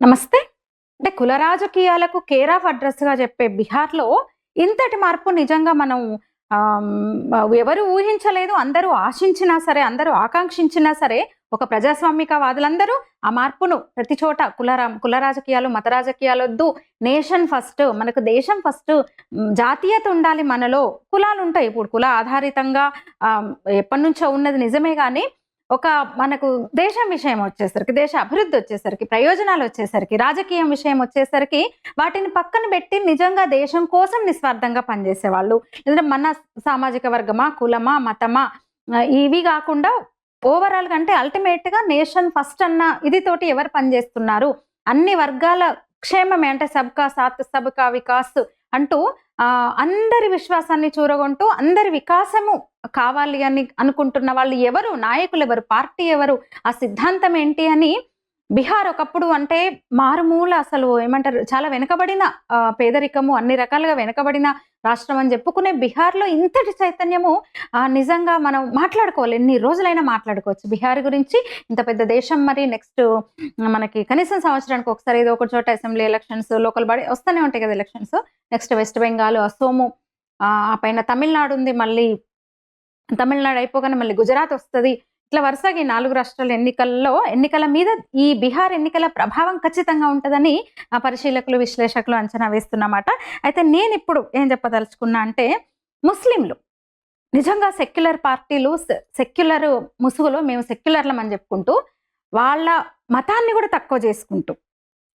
నమస్తే. అంటే కుల రాజకీయాలకు కేర్ ఆఫ్ అడ్రస్గా చెప్పే బీహార్లో ఇంతటి మార్పు నిజంగా మనం ఎవరు ఊహించలేదు అందరూ ఆశించినా సరే అందరూ ఆకాంక్షించినా సరే ఒక ప్రజాస్వామికవాదులందరూ ఆ మార్పును ప్రతి చోట కులరా కుల రాజకీయాలు మత రాజకీయాలు వద్దు నేషన్ ఫస్ట్ మనకు దేశం ఫస్ట్ జాతీయత ఉండాలి మనలో కులాలు ఉంటాయి ఇప్పుడు కుల ఆధారితంగా ఎప్పటి నుంచో ఉన్నది నిజమే కానీ ఒక మనకు దేశం విషయం వచ్చేసరికి దేశ అభివృద్ధి వచ్చేసరికి ప్రయోజనాలు వచ్చేసరికి రాజకీయం విషయం వచ్చేసరికి వాటిని పక్కన పెట్టి నిజంగా దేశం కోసం నిస్వార్థంగా పనిచేసే వాళ్ళు లేదంటే మన సామాజిక వర్గమా కులమా మతమా ఇవి కాకుండా ఓవరాల్ కంటే అంటే నేషన్ ఫస్ట్ అన్న ఇది తోటి ఎవరు పనిచేస్తున్నారు? అన్ని వర్గాల క్షేమమే అంటే సబ్కా సాత్ సబ్కా వికాస్ అంటూ అందరి విశ్వాసాన్ని చూరగొంటూ అందరి వికాసము కావాలి అని అనుకుంటున్న వాళ్ళు ఎవరు? నాయకులు ఎవరు? పార్టీ ఎవరు? ఆ సిద్ధాంతం ఏంటి అని బీహార్ ఒకప్పుడు అంటే మారుమూల అసలు ఏమంటారు? చాలా వెనుకబడిన పేదరికము అన్ని రకాలుగా వెనుకబడిన రాష్ట్రం అని చెప్పుకునే బీహార్లో ఇంతటి చైతన్యము నిజంగా మనం మాట్లాడుకోవాలి. ఎన్ని రోజులైనా మాట్లాడుకోవచ్చు బీహార్ గురించి. ఇంత పెద్ద దేశం మరి నెక్స్ట్ మనకి కనీసం సంవత్సరానికి ఒకసారి ఏదో ఒక చోట అసెంబ్లీ ఎలక్షన్స్ లోకల్ బాడీ వస్తూనే ఉంటాయి కదా ఎలక్షన్స్. నెక్స్ట్ వెస్ట్ బెంగాల్ అసోము ఆ ఆ పైన తమిళనాడు ఉంది మళ్ళీ తమిళనాడు అయిపోగానే మళ్ళీ గుజరాత్ వస్తుంది. ఇట్లా వరుసగా ఈ నాలుగు రాష్ట్రాల ఎన్నికల్లో ఎన్నికల మీద ఈ బీహార్ ఎన్నికల ప్రభావం ఖచ్చితంగా ఉంటుందని ఆ పరిశీలకులు విశ్లేషకులు అంచనా వేస్తున్నమాట. అయితే నేను ఇప్పుడు ఏం చెప్పదలుచుకున్నా అంటే ముస్లింలు నిజంగా సెక్యులర్ పార్టీలు సెక్యులర్ ముసుగులో మేము సెక్యులర్లం అని చెప్పుకుంటూ వాళ్ళ మతాన్ని కూడా తక్కువ చేసుకుంటూ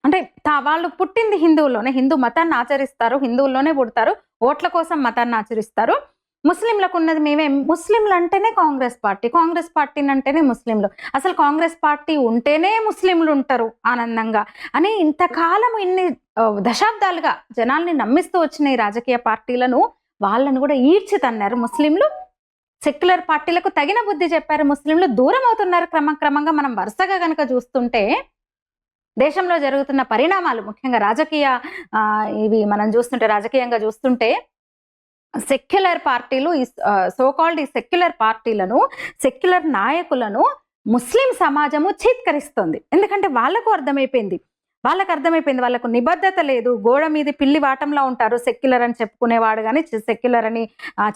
అంటే తా- వాళ్ళు పుట్టింది హిందువుల్లోనే హిందూ మతాన్ని ఆచరిస్తారు హిందువుల్లోనే పుడతారు ఓట్ల కోసం మతాన్ని ఆచరిస్తారు. ముస్లింలకు ఉన్నది మేమే. ముస్లింలు అంటేనే కాంగ్రెస్ పార్టీ కాంగ్రెస్ పార్టీని అంటేనే ముస్లింలు. అసలు కాంగ్రెస్ పార్టీ ఉంటేనే ముస్లింలు ఉంటారు ఆనందంగా. అని ఇంతకాలం ఇన్ని దశాబ్దాలుగా జనాల్ని నమ్మిస్తూ వచ్చిన ఈ రాజకీయ పార్టీలను వాళ్ళను కూడా ఈడ్చి తన్నారు ముస్లింలు. సెక్యులర్ పార్టీలకు తగిన బుద్ధి చెప్పారు ముస్లింలు. దూరం అవుతున్నారు క్రమక్రమంగా మనం వరుసగా కనుక చూస్తుంటే దేశంలో జరుగుతున్న పరిణామాలు ముఖ్యంగా రాజకీయ ఇవి మనం చూస్తుంటే రాజకీయంగా చూస్తుంటే సెక్యులర్ పార్టీలు ఈ సోకాల్డ్ ఈ సెక్యులర్ పార్టీలను సెక్యులర్ నాయకులను ముస్లిం సమాజము చీత్కరిస్తుంది. ఎందుకంటే వాళ్ళకు అర్థమైపోయింది. వాళ్ళకు అర్థమైపోయింది. వాళ్ళకు నిబద్ధత లేదు. గోడ మీద పిల్లి వాటంలా ఉంటారు. సెక్యులర్ అని చెప్పుకునేవాడు కానీ సెక్యులర్ అని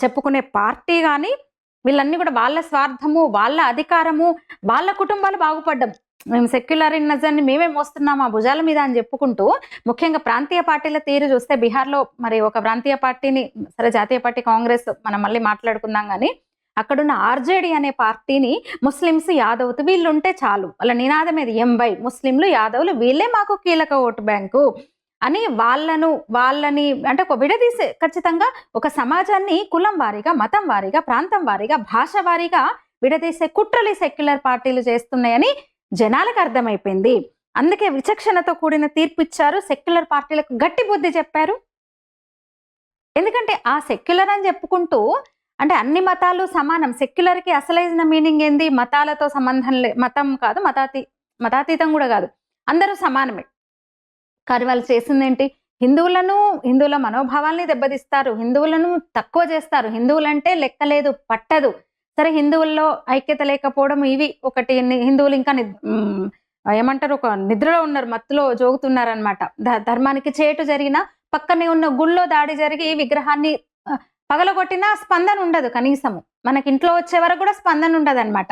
చెప్పుకునే పార్టీ కానీ వీళ్ళన్నీ కూడా వాళ్ళ స్వార్థము వాళ్ళ అధికారము వాళ్ళ కుటుంబాలు బాగుపడ్డం. మేము సెక్యులర్ మేమే మోస్తున్నాం ఆ భుజాల మీద అని చెప్పుకుంటూ ముఖ్యంగా ప్రాంతీయ పార్టీల తీరు చూస్తే బీహార్లో మరి ఒక ప్రాంతీయ పార్టీని సరే జాతీయ పార్టీ కాంగ్రెస్ మనం మళ్ళీ మాట్లాడుకుందాం కానీ అక్కడున్న ఆర్జేడీ అనే పార్టీని ముస్లిమ్స్ యాదవ్తో వీళ్ళు ఉంటే చాలు. వాళ్ళ నినాదం ఏది? ఎంబై ముస్లింలు యాదవులు వీళ్ళే మాకు కీలక ఓటు బ్యాంకు అని వాళ్ళను వాళ్ళని అంటే ఒక విడదీసే ఖచ్చితంగా ఒక సమాజాన్ని కులం వారీగా మతం వారీగా ప్రాంతం వారీగా భాష వారీగా విడదీసే కుట్రలు సెక్యులర్ పార్టీలు చేస్తున్నాయని జనాలకు అర్థమైపోయింది. అందుకే విచక్షణతో కూడిన తీర్పు ఇచ్చారు. సెక్యులర్ పార్టీలకు గట్టి బుద్ధి చెప్పారు. ఎందుకంటే ఆ సెక్యులర్ అని చెప్పుకుంటూ అంటే అన్ని మతాలు సమానం. సెక్యులర్కి అసలైన మీనింగ్ ఏంది? మతాలతో సంబంధం లే మతం కాదు మతాతీ మతాతీతం కూడా కాదు. అందరూ సమానమే. కానీ వాళ్ళు చేసింది ఏంటి? హిందువులను హిందువుల మనోభావాల్ని దెబ్బతీస్తారు. హిందువులను తక్కువ చేస్తారు. హిందువులంటే లెక్కలేదు పట్టదు. సరే హిందువుల్లో ఐక్యత లేకపోవడం ఇవి ఒకటి. హిందువులు ఇంకా ఏమంటారు ఒక నిద్రలో ఉన్నారు మత్తులో జోగుతున్నారనమాట ధర్మానికి చేటు జరిగిన పక్కనే ఉన్న గుళ్ళో దాడి జరిగి ఈ విగ్రహాన్ని పగలగొట్టినా స్పందన ఉండదు కనీసము. మనకి ఇంట్లో వచ్చే వరకు కూడా స్పందన ఉండదు అనమాట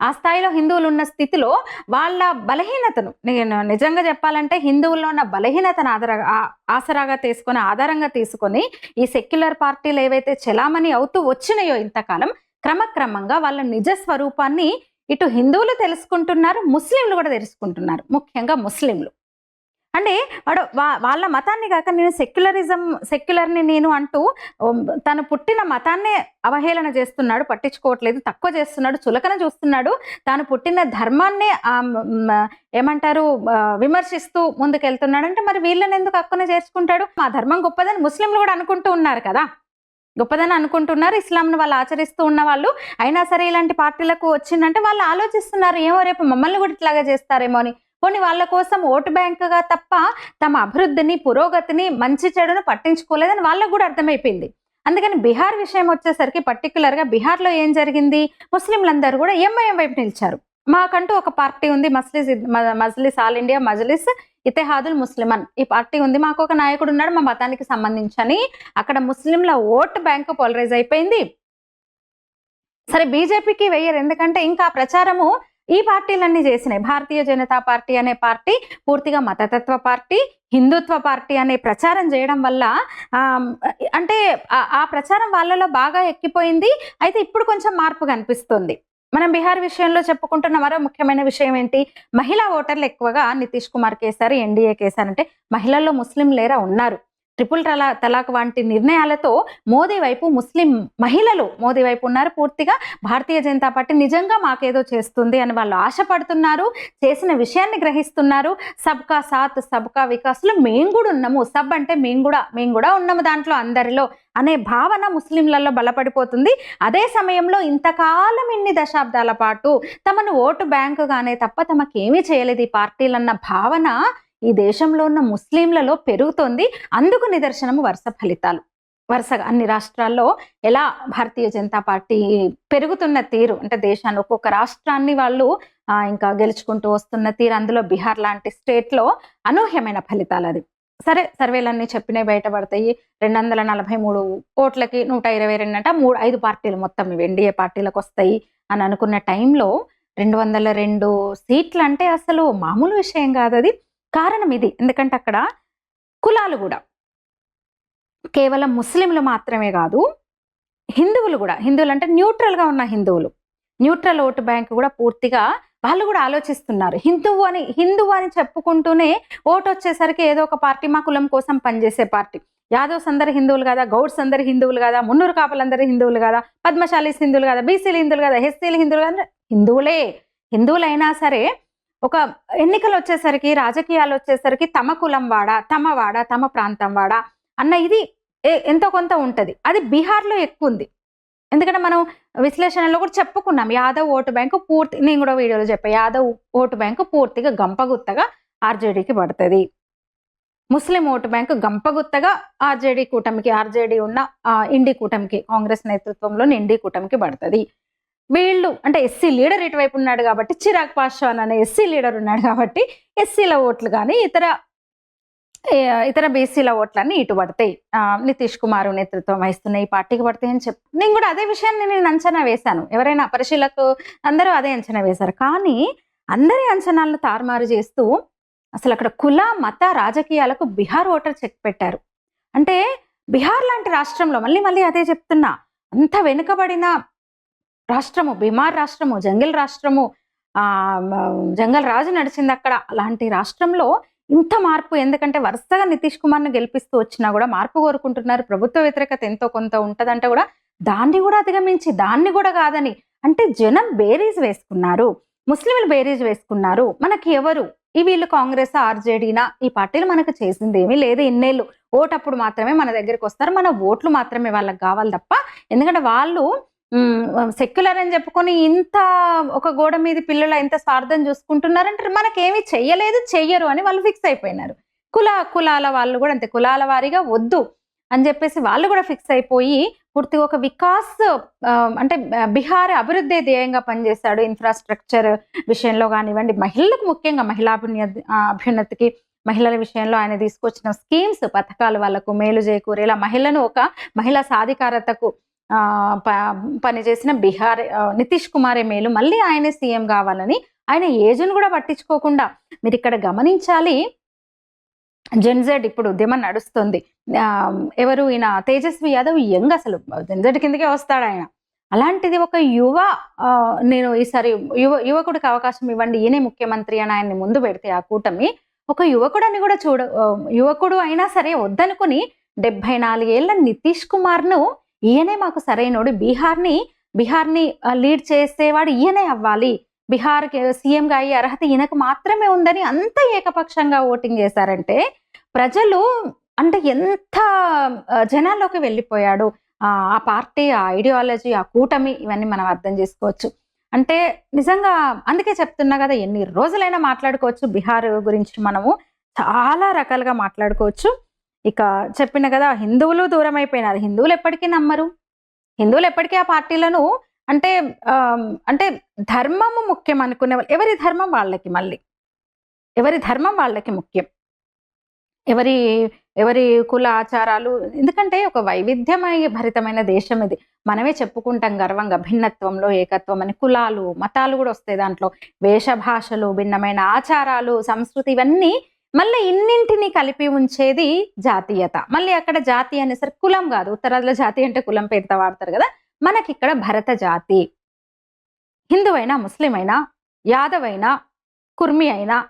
ఆ స్థాయిలో హిందువులు ఉన్న స్థితిలో వాళ్ళ బలహీనతను నేను నిజంగా చెప్పాలంటే హిందువుల్లో ఉన్న బలహీనతను ఆధార ఆసరాగా తీసుకొని ఆధారంగా తీసుకొని ఈ సెక్యులర్ పార్టీలు ఏవైతే చెలామణి అవుతూ వచ్చినాయో ఇంతకాలం క్రమక్రమంగా వాళ్ళ నిజ స్వరూపాన్ని ఇటు హిందువులు తెలుసుకుంటున్నారు ముస్లింలు కూడా తెలుసుకుంటున్నారు ముఖ్యంగా ముస్లింలు. అంటే వాడు వా- వాళ్ళ మతాన్ని కాక నేను సెక్యులరిజం సెక్యులర్ని నేను అంటూ తను పుట్టిన మతాన్నే అవహేళన చేస్తున్నాడు పట్టించుకోవట్లేదు తక్కువ చేస్తున్నాడు చులకన చూస్తున్నాడు తాను పుట్టిన ధర్మాన్నే ఏమంటారు విమర్శిస్తూ ముందుకెళ్తున్నాడు అంటే మరి వీళ్ళని ఎందుకు హక్కున చేర్చుకుంటాడు? మా ధర్మం గొప్పదని ముస్లింలు కూడా అనుకుంటూ ఉన్నారు కదా. గొప్పదని అనుకుంటున్నారు ఇస్లాంను వాళ్ళు ఆచరిస్తూ ఉన్న వాళ్ళు. అయినా సరే ఇలాంటి పార్టీలకు వచ్చిందంటే వాళ్ళు ఆలోచిస్తున్నారు ఏమో రేపు మమ్మల్ని కూడా ఇట్లాగా చేస్తారేమో అని. కొన్ని వాళ్ళ కోసం ఓటు బ్యాంకుగా తప్ప తమ అభివృద్ధిని పురోగతిని మంచి చెడును పట్టించుకోలేదని వాళ్ళకు కూడా అర్థమైపోయింది. అందుకని బీహార్ విషయం వచ్చేసరికి పర్టికులర్గా బీహార్లో ఏం జరిగింది? ముస్లింలందరూ కూడా ఎంఐఎం వైపు నిలిచారు. మాకంటూ ఒక పార్టీ ఉంది మస్లిస్ మజ్లిస్ ఆల్ ఇండియా మజ్లిస్ ఇతెహాదుల్ ముస్లిమన్. ఈ పార్టీ ఉంది మాకు ఒక నాయకుడు ఉన్నాడు మా మతానికి సంబంధించని. అక్కడ ముస్లింల ఓట్ బ్యాంక్ పోలరైజ్ అయిపోయింది. సరే బీజేపీకి వెయ్యరు ఎందుకంటే ఇంకా ప్రచారము ఈ పార్టీలన్నీ చేసినాయి. భారతీయ జనతా పార్టీ అనే పార్టీ పూర్తిగా మతతత్వ పార్టీ హిందుత్వ పార్టీ అనే ప్రచారం చేయడం వల్ల అంటే ఆ- ప్రచారం వాళ్ళలో బాగా ఎక్కిపోయింది. అయితే ఇప్పుడు కొంచెం మార్పు కనిపిస్తుంది. మనం బీహార్ విషయంలో చెప్పుకుంటున్న మరో ముఖ్యమైన విషయం ఏంటి? మహిళా ఓటర్లు ఎక్కువగా నితీష్ కుమార్ కేసారు ఎన్డీఏ కేసారు అంటే మహిళల్లో ముస్లిం లేరా ఉన్నారు. ట్రిపుల్ తలా తలాక్ వంటి నిర్ణయాలతో మోదీ వైపు ముస్లిం మహిళలు మోదీ వైపు ఉన్నారు. పూర్తిగా భారతీయ జనతా పార్టీ నిజంగా మాకేదో చేస్తుంది అని వాళ్ళు ఆశపడుతున్నారు. చేసిన విషయాన్ని గ్రహిస్తున్నారు. సబ్కా సాత్ సబ్కా వికాస్లో మేము కూడా ఉన్నాము. సబ్ అంటే మేము కూడా మేము కూడా ఉన్నాము దాంట్లో అందరిలో అనే భావన ముస్లింలలో బలపడిపోతుంది. అదే సమయంలో ఇంతకాలం ఇన్ని దశాబ్దాల పాటు తమను ఓటు బ్యాంకుగానే తప్ప తమకేమీ చేయలేదు ఈ పార్టీలన్న భావన ఈ దేశంలో ఉన్న ముస్లింలలో పెరుగుతోంది. అందుకు నిదర్శనము వరుస ఫలితాలు. వరుసగా అన్ని రాష్ట్రాల్లో ఎలా భారతీయ జనతా పార్టీ పెరుగుతున్న తీరు? అంటే దేశాన్ని ఒక్కొక్క రాష్ట్రాన్ని వాళ్ళు ఇంకా గెలుచుకుంటూ వస్తున్న తీరు అందులో బీహార్ లాంటి స్టేట్లో అనూహ్యమైన ఫలితాలు అది. సరే సర్వేలన్నీ చెప్పినవి బయటపడతాయి. రెండు వందల నలభై మూడు ఓట్లకి నూట ఇరవై రెండు అంటే మూడు ఐదు పార్టీలు మొత్తం ఇవి ఎన్డీఏ పార్టీలకు వస్తాయి అని అనుకున్న టైంలో రెండు వందల రెండు సీట్లు అంటే అసలు మామూలు విషయం కాదు అది కారణం ఇది. ఎందుకంటే అక్కడ కులాలు కూడా. కేవలం ముస్లింలు మాత్రమే కాదు హిందువులు కూడా. హిందువులు అంటే న్యూట్రల్గా ఉన్న హిందువులు. న్యూట్రల్ ఓటు బ్యాంక్ కూడా పూర్తిగా వాళ్ళు కూడా ఆలోచిస్తున్నారు. హిందువు అని హిందువు అని చెప్పుకుంటూనే ఓటు వచ్చేసరికి ఏదో ఒక పార్టీ మా కులం కోసం పనిచేసే పార్టీ. యాదవ్స్ అందరు హిందువులు కదా గౌడ్స్ అందరు హిందువులు కదా మున్నూరు కాపలందరూ హిందువులు కదా పద్మశాలీస్ హిందువులు కదా బీసీలు హిందువులు కదా ఎస్సీలు హిందువులు కదా హిందువులే. హిందువులైనా సరే ఒక ఎన్నికలు వచ్చేసరికి రాజకీయాలు వచ్చేసరికి తమ కులం వాడా తమ వాడా తమ ప్రాంతం వాడా అన్న ఇది ఏ- ఎంతో కొంత ఉంటుంది. అది బీహార్లో ఎక్కువ ఉంది ఎందుకంటే మనం విశ్లేషణలో కూడా చెప్పుకున్నాం యాదవ్ ఓటు బ్యాంకు పూర్తి నేను కూడా వీడియోలో చెప్పా యాదవ్ ఓటు బ్యాంకు పూర్తిగా గంపగుత్తగా ఆర్జేడీకి పడుతుంది. ముస్లిం ఓటు బ్యాంకు గంపగుత్తగా ఆర్జేడీ కూటమికి ఆర్జేడీ ఉన్న ఇండి కూటమికి కాంగ్రెస్ నేతృత్వంలోని ఇండి కూటమికి పడుతుంది. వీళ్ళు అంటే ఎస్సీ లీడర్ ఇటువైపు ఉన్నాడు కాబట్టి చిరాగ్ పాస్వాన్ అనే ఎస్సీ లీడర్ ఉన్నాడు కాబట్టి ఎస్సీల ఓట్లు కానీ ఇతర ఇతర బీసీల ఓట్లన్నీ ఇటు పడతాయి. నితీష్ కుమార్ నేతృత్వం వహిస్తున్న ఈ పార్టీకి పడతాయి అని చెప్పి. నేను కూడా అదే విషయాన్ని నేను అంచనా వేశాను. ఎవరైనా పరిశీలకు అందరూ అదే అంచనా వేశారు. కానీ అందరి అంచనాలను తారుమారు చేస్తూ అసలు అక్కడ కుల మత రాజకీయాలకు బీహార్ ఓటర్ చెక్ పెట్టారు. అంటే బీహార్ లాంటి రాష్ట్రంలో మళ్ళీ మళ్ళీ అదే చెప్తున్నా. అంత వెనుకబడిన రాష్ట్రము బీమార్ రాష్ట్రము జంగిల్ రాష్ట్రము ఆ జంగల్ రాజు నడిచింది అక్కడ. అలాంటి రాష్ట్రంలో ఇంత మార్పు ఎందుకంటే వరుసగా నితీష్ కుమార్ను గెలిపిస్తూ వచ్చినా కూడా మార్పు కోరుకుంటున్నారు. ప్రభుత్వ వ్యతిరేకత ఎంతో కొంత ఉంటదంటే కూడా దాన్ని కూడా అధిగమించి దాన్ని కూడా కాదని. అంటే జనం బేరీజ్ వేసుకున్నారు. ముస్లింలు బేరీజ్ వేసుకున్నారు. మనకి ఎవరు? ఈ వీళ్ళు కాంగ్రెస్ ఆర్జేడీనా? ఈ పార్టీలు మనకు చేసింది ఏమీ లేదు ఇన్నేళ్ళు. ఓటప్పుడు మాత్రమే మన దగ్గరికి వస్తారు. మన ఓట్లు మాత్రమే వాళ్ళకి కావాలి తప్ప ఎందుకంటే వాళ్ళు సెక్యులర్ అని చెప్పుకొని ఇంత ఒక గోడ మీద పిల్లలు ఇంత స్వార్థం చూసుకుంటున్నారంటే మనకేమి చెయ్యలేదు చెయ్యరు అని వాళ్ళు ఫిక్స్ అయిపోయినారు. కుల కులాల వాళ్ళు కూడా అంతే కులాల వారీగా వద్దు అని చెప్పేసి వాళ్ళు కూడా ఫిక్స్ అయిపోయి పూర్తిగా ఒక వికాస్ అంటే బీహార్ అభివృద్ధి ధ్యేయంగా పనిచేశాడు ఇన్ఫ్రాస్ట్రక్చర్ విషయంలో కానివ్వండి. మహిళలకు ముఖ్యంగా మహిళా అభ్యున్నతికి మహిళల విషయంలో ఆయన తీసుకొచ్చిన స్కీమ్స్ పథకాలు వాళ్ళకు మేలు చేకూరేలా మహిళను ఒక మహిళా సాధికారతకు పనిచేసిన బీహార్ నితీష్ కుమారే మేలు మళ్ళీ ఆయనే సీఎం కావాలని ఆయన ఏజ్ను కూడా పట్టించుకోకుండా మీరు ఇక్కడ గమనించాలి. జెన్జెడ్ ఇప్పుడు ఉద్యమం నడుస్తుంది. ఎవరు ఈయన? తేజస్వి యాదవ్ యంగ్ అసలు. జెన్జెడ్ కిందకే వస్తాడు ఆయన. అలాంటిది ఒక యువ నేను ఈసారి యువ యువకుడికి అవకాశం ఇవ్వండి. ఈయనే ముఖ్యమంత్రి అని ఆయన్ని ముందు పెడితే ఆ కూటమి. ఒక యువకుడని కూడా చూడ యువకుడు అయినా సరే వద్దనుకుని డెబ్బై నాలుగేళ్ళ నితీష్ కుమార్ను ఈయనే మాకు సరైనోడు. బీహార్ని బీహార్ని లీడ్ చేసేవాడు ఈయనే అవ్వాలి. బీహార్ సీఎంగా అయ్యే అర్హత ఈయనకు మాత్రమే ఉందని అంత ఏకపక్షంగా ఓటింగ్ చేశారంటే ప్రజలు అంటే ఎంత జనాల్లోకి వెళ్ళిపోయాడు. ఆ ఆ పార్టీ ఆ ఐడియాలజీ ఆ కూటమి ఇవన్నీ మనం అర్థం చేసుకోవచ్చు. అంటే నిజంగా అందుకే చెప్తున్నా కదా ఎన్ని రోజులైనా మాట్లాడుకోవచ్చు. బీహార్ గురించి మనము చాలా రకాలుగా మాట్లాడుకోవచ్చు. ఇక చెప్పిన కదా హిందువులు దూరం అయిపోయినారు హిందువులు ఎప్పటికీ నమ్మరు. హిందువులు ఎప్పటికీ ఆ పార్టీలను అంటే అంటే ధర్మము ముఖ్యం అనుకునే వాళ్ళు. ఎవరి ధర్మం వాళ్ళకి మళ్ళీ? ఎవరి ధర్మం వాళ్ళకి ముఖ్యం? ఎవరి ఎవరి కుల ఆచారాలు? ఎందుకంటే ఒక వైవిధ్యమయ భరితమైన దేశం ఇది. మనమే చెప్పుకుంటాం గర్వంగా భిన్నత్వంలో ఏకత్వం అని కులాలు మతాలు కూడా వస్తాయి దాంట్లో. వేషభాషలు భిన్నమైన ఆచారాలు సంస్కృతి ఇవన్నీ మళ్ళీ ఇన్నింటిని కలిపి ఉంచేది జాతీయత. మళ్ళీ అక్కడ జాతి అనేసరికి కులం కాదు. ఉత్తరాదిలో జాతి అంటే కులం పేరుతో వాడతారు కదా. మనకి ఇక్కడ భరత జాతి. హిందూ అయినా ముస్లిం అయినా యాదవ్ అయినా కుర్మి అయినా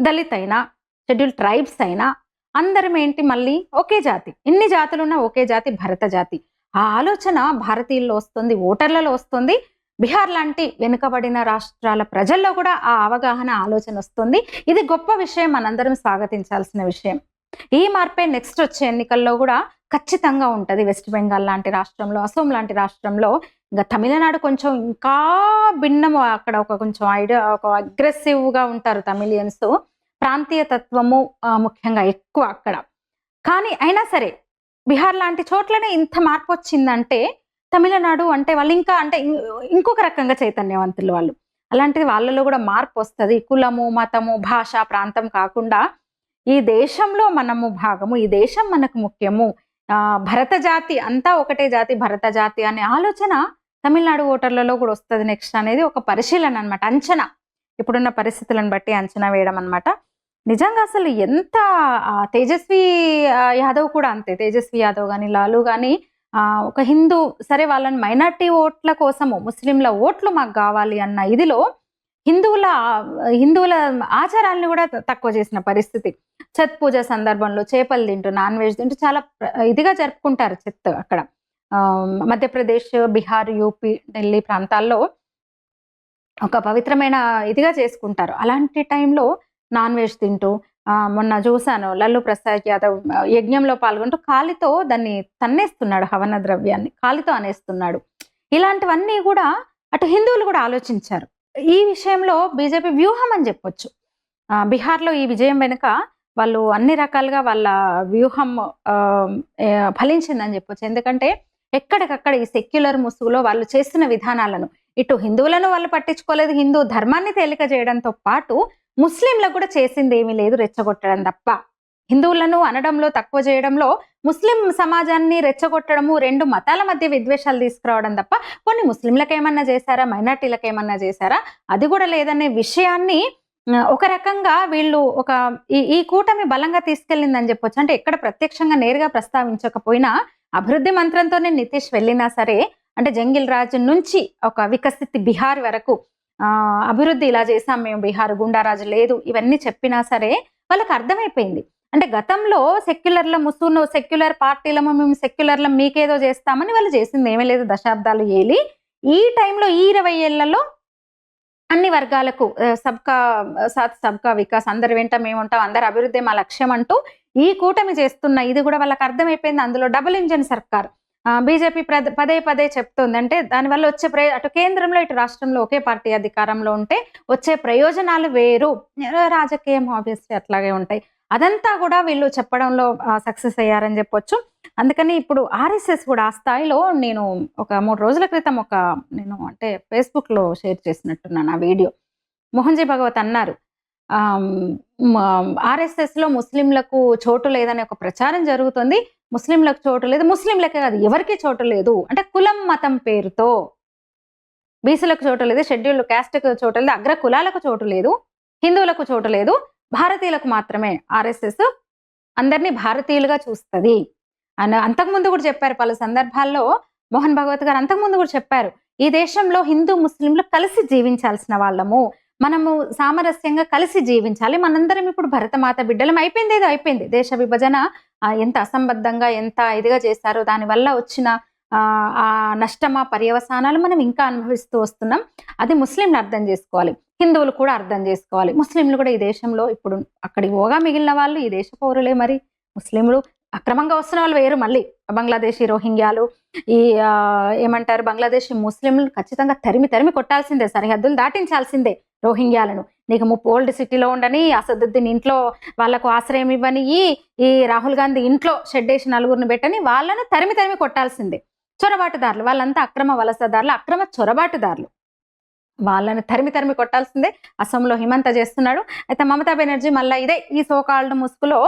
దళిత్ అయినా షెడ్యూల్ ట్రైబ్స్ అయినా అందరం ఏంటి మళ్ళీ ఒకే జాతి. ఎన్ని జాతులున్నా ఒకే జాతి భరత జాతి. ఆ ఆలోచన భారతీయుల్లో వస్తుంది ఓటర్లలో వస్తుంది. బీహార్ లాంటి వెనుకబడిన రాష్ట్రాల ప్రజల్లో కూడా ఆ అవగాహన ఆలోచన వస్తుంది. ఇది గొప్ప విషయం మనందరం స్వాగతించాల్సిన విషయం. ఈ మార్పే నెక్స్ట్ వచ్చే ఎన్నికల్లో కూడా ఖచ్చితంగా ఉంటుంది. వెస్ట్ బెంగాల్ లాంటి రాష్ట్రంలో అసోం లాంటి రాష్ట్రంలో. ఇంకా తమిళనాడు కొంచెం ఇంకా భిన్నము. అక్కడ ఒక కొంచెం ఐడియా ఒక అగ్రెసివ్గా ఉంటారు తమిళియన్స్. ప్రాంతీయ తత్వము ముఖ్యంగా ఎక్కువ అక్కడ. కానీ అయినా సరే బీహార్ లాంటి చోట్లనే ఇంత మార్పు వచ్చిందంటే తమిళనాడు అంటే వాళ్ళు ఇంకా అంటే ఇం- ఇంకొక రకంగా చైతన్యవంతులు వాళ్ళు. అలాంటిది వాళ్ళలో కూడా మార్పు వస్తుంది. కులము మతము భాష ప్రాంతం కాకుండా ఈ దేశంలో మనము భాగము ఈ దేశం మనకు ముఖ్యము. ఆ భరత జాతి అంతా ఒకటే జాతి భరత జాతి అనే ఆలోచన తమిళనాడు ఓటర్లలో కూడా వస్తుంది నెక్స్ట్ అనేది ఒక పరిశీలన అన్నమాట అంచనా. ఇప్పుడున్న పరిస్థితులను బట్టి అంచనా వేయడం అనమాట నిజంగా అసలు ఎంత తేజస్వి యాదవ్ కూడా అంతే. తేజస్వి యాదవ్ కానీ లాలు కానీ ఒక హిందూ సరే వాళ్ళని మైనార్టీ ఓట్ల కోసము ముస్లింల ఓట్లు మాకు కావాలి అన్న ఇదిలో హిందువుల హిందువుల ఆచారాలను కూడా తక్కువ చేసిన పరిస్థితి. ఛత్ పూజ సందర్భంలో చేపలు తింటూ నాన్ వెజ్ తింటూ చాలా ఇదిగా జరుపుకుంటారు చెత్ అక్కడ. మధ్యప్రదేశ్ బీహార్ యూపీ ఢిల్లీ ప్రాంతాల్లో ఒక పవిత్రమైన ఇదిగా చేసుకుంటారు. అలాంటి టైంలో నాన్ వెజ్ తింటూ మొన్న చూశాను లల్లు ప్రసాద్ యాదవ్ యజ్ఞంలో పాల్గొంటూ కాలితో దాన్ని తన్నేస్తున్నాడు హవన ద్రవ్యాన్ని కాలితో అనేస్తున్నాడు. ఇలాంటివన్నీ కూడా అటు హిందువులు కూడా ఆలోచించారు. ఈ విషయంలో బీజేపీ వ్యూహం అని చెప్పొచ్చు. ఆ, బీహార్లో ఈ విజయం వెనుక వాళ్ళు అన్ని రకాలుగా వాళ్ళ వ్యూహం ఆ, ఫలించిందని చెప్పొచ్చు. ఎందుకంటే ఎక్కడికక్కడ ఈ సెక్యులర్ ముసుగులో వాళ్ళు చేస్తున్న విధానాలను ఇటు హిందువులను వాళ్ళు పట్టించుకోలేదు హిందూ ధర్మాన్ని తేలిక చేయడంతో పాటు ముస్లింలకు కూడా చేసింది ఏమీ లేదు రెచ్చగొట్టడం తప్ప. హిందువులను అనడంలో తక్కువ చేయడంలో ముస్లిం సమాజాన్ని రెచ్చగొట్టడము రెండు మతాల మధ్య విద్వేషాలు తీసుకురావడం తప్ప కొన్ని ముస్లింలకు ఏమన్నా చేశారా? మైనార్టీలకు ఏమన్నా చేశారా? అది కూడా లేదనే విషయాన్ని ఒక రకంగా వీళ్ళు ఒక ఈ ఈ కూటమి బలంగా తీసుకెళ్ళిందని చెప్పొచ్చు. అంటే ఎక్కడ ప్రత్యక్షంగా నేరుగా ప్రస్తావించకపోయినా అభివృద్ధి మంత్రంతోనే నితీష్ వెళ్ళినా సరే అంటే జంగిల్ రాజు నుంచి ఒక వికసిత్ బీహార్ వరకు అభివృద్ధి ఇలా చేసాం మేము బీహార్ గుండారాజు లేదు ఇవన్నీ చెప్పినా సరే వాళ్ళకి అర్థమైపోయింది. అంటే గతంలో సెక్యులర్ల ముసుగును సెక్యులర్ పార్టీలము మేము సెక్యులర్ల మీకేదో చేస్తామని వాళ్ళు చేసింది ఏమీ లేదు దశాబ్దాలు ఏలి. ఈ టైంలో ఈ ఇరవై ఏళ్ళలో అన్ని వర్గాలకు సబ్కా సాత్ సబ్కా వికాస్ అందరి వెంట మేము ఉంటాం అందరి అభివృద్ధి మా లక్ష్యం అంటూ ఈ కూటమి చేస్తున్న ఇది కూడా వాళ్ళకి అర్థమైపోయింది. అందులో డబుల్ ఇంజన్ సర్కార్ బీజేపీ పదే పదే చెప్తుంది. అంటే దానివల్ల వచ్చే ప్రయో అటు కేంద్రంలో ఇటు రాష్ట్రంలో ఒకే పార్టీ అధికారంలో ఉంటే వచ్చే ప్రయోజనాలు వేరు. రాజకీయం ఆబ్వియస్లీ అట్లాగే ఉంటాయి. అదంతా కూడా వీళ్ళు చెప్పడంలో సక్సెస్ అయ్యారని చెప్పొచ్చు. అందుకని ఇప్పుడు ఆర్ఎస్ఎస్ కూడా ఆ స్థాయిలో నేను ఒక మూడు రోజుల క్రితం ఒక నేను అంటే ఫేస్బుక్లో షేర్ చేసినట్టున్నాను ఆ వీడియో. మోహన్జీ భగవత్ అన్నారు. ఆర్ఎస్ఎస్లో ముస్లింలకు చోటు లేదనే ఒక ప్రచారం జరుగుతుంది. ముస్లింలకు చోటు లేదు. ముస్లింలకే కాదు ఎవరికి చోటు లేదు. అంటే కులం మతం పేరుతో బీసీలకు చోటు లేదు షెడ్యూల్ క్యాస్ట్కు చోటు లేదు అగ్ర కులాలకు చోటు లేదు హిందువులకు చోటు లేదు. భారతీయులకు మాత్రమే ఆర్ఎస్ఎస్ అందరినీ భారతీయులుగా చూస్తుంది. అని అంతకుముందు కూడా చెప్పారు పలు సందర్భాల్లో మోహన్ భగవత్ గారు అంతకుముందు కూడా చెప్పారు ఈ దేశంలో హిందూ ముస్లింలు కలిసి జీవించాల్సిన వాళ్ళము. మనము సామరస్యంగా కలిసి జీవించాలి. మనందరం ఇప్పుడు భరతమాత బిడ్డలం. అయిపోయింది ఏదో అయిపోయింది. దేశ విభజన ఎంత అసంబద్ధంగా ఎంత ఇదిగా చేశారో దానివల్ల వచ్చిన ఆ, నష్టమా పర్యవసానాలు మనం ఇంకా అనుభవిస్తూ వస్తున్నాం. అది ముస్లింలు అర్థం చేసుకోవాలి. హిందువులు కూడా అర్థం చేసుకోవాలి. ముస్లింలు కూడా ఈ దేశంలో ఇప్పుడు అక్కడికి పోగా మిగిలిన వాళ్ళు ఈ దేశ పౌరులే మరి. ముస్లింలు అక్రమంగా వస్తున్న వాళ్ళు వేరు మళ్ళీ. బంగ్లాదేశీ రోహింగ్యాలు ఈ ఏమంటారు బంగ్లాదేశీ ముస్లింలు ఖచ్చితంగా తరిమి తరిమి కొట్టాల్సిందే సరిహద్దులు దాటించాల్సిందే. రోహింగ్యాలను. నీకు ముప్పు ఓల్డ్ సిటీలో ఉండని అసదుద్దీన్ ఇంట్లో వాళ్ళకు ఆశ్రయం ఇవ్వని ఈ ఈ రాహుల్ గాంధీ ఇంట్లో షెడ్ వేసి నలుగురిని పెట్టని వాళ్ళను తరిమి తరిమి కొట్టాల్సిందే. చొరబాటుదారులు. వాళ్ళంతా అక్రమ వలసదారులు అక్రమ చొరబాటుదారులు. వాళ్ళని తరిమి తరిమి కొట్టాల్సిందే. అసోంలో హిమంత చేస్తున్నాడు. అయితే మమతా బెనర్జీ మళ్ళీ ఇదే ఈ సోకాల్డ్ ముసుగులో